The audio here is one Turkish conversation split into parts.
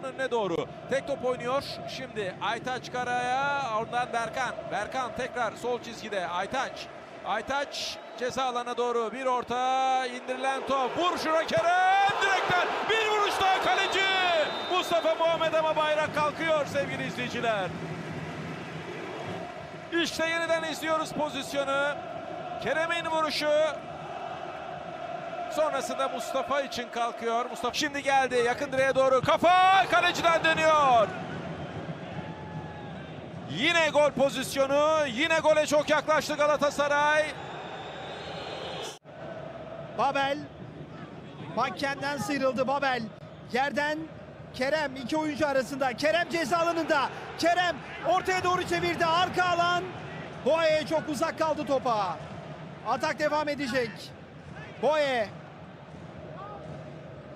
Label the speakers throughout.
Speaker 1: potun önüne doğru. Tek top oynuyor. Şimdi Aytaç Kara'ya oradan Berkan. Berkan tekrar sol çizgide Aytaç. Aytaç ceza alana doğru bir orta indirilen top. Vur şuna Kerem direkten bir vuruş daha kaleci. Mustafa Muhammed ama bayrak kalkıyor sevgili izleyiciler. İşte yeniden izliyoruz pozisyonu. Kerem'in vuruşu. Sonrasında Mustafa için kalkıyor. Mustafa şimdi geldi yakın direğe doğru. Kafa kaleciden dönüyor. Yine gol pozisyonu. Yine gole çok yaklaştı Galatasaray.
Speaker 2: Babel. Makkenden sıyrıldı Babel. Yerden Kerem iki oyuncu arasında. Kerem ceza alanında. Kerem ortaya doğru çevirdi. Arka alan. Boye çok uzak kaldı topa. Atak devam edecek. Boye.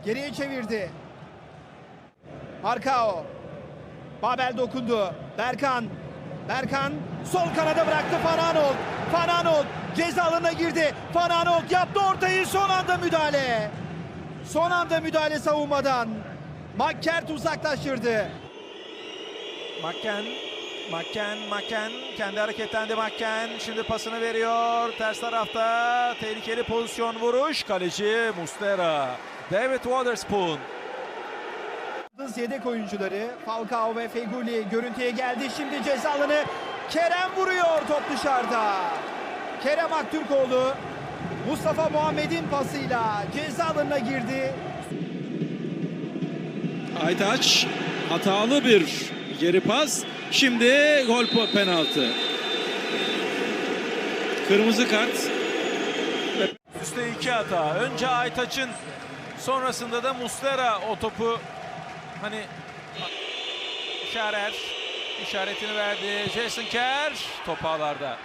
Speaker 2: Geriye çevirdi. Markao. Babel dokundu. Berkan. Berkan sol kanada bıraktı Fananol. Fananol ceza alanına girdi. Fananol yaptı ortayı son anda müdahale. Son anda müdahale savunmadan. Makkert uzaklaştırdı.
Speaker 1: Makken, Makken, Makken kendi hareketlendi Makken. Şimdi pasını veriyor. Ters tarafta tehlikeli pozisyon vuruş. Kaleci Mustera. David Waterspoon.
Speaker 2: Yıldız yedek oyuncuları Falcao ve Feguli görüntüye geldi. Şimdi ceza alanı Kerem vuruyor top dışarıda. Kerem Aktürkoğlu Mustafa Muhammed'in pasıyla ceza alanına girdi.
Speaker 3: Aytaç hatalı bir geri pas. Şimdi gol penaltı. Kırmızı kart.
Speaker 1: Üste iki hata. Önce Aytaç'ın sonrasında da Mustera o topu hani işaret işaretini verdi. Jason Kerr top ağlarda.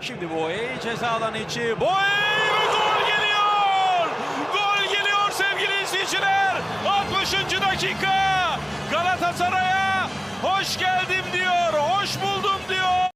Speaker 1: Şimdi Boye ceza alanı içi. Boye gol geliyor. Gol geliyor sevgili izleyiciler. 60. dakika.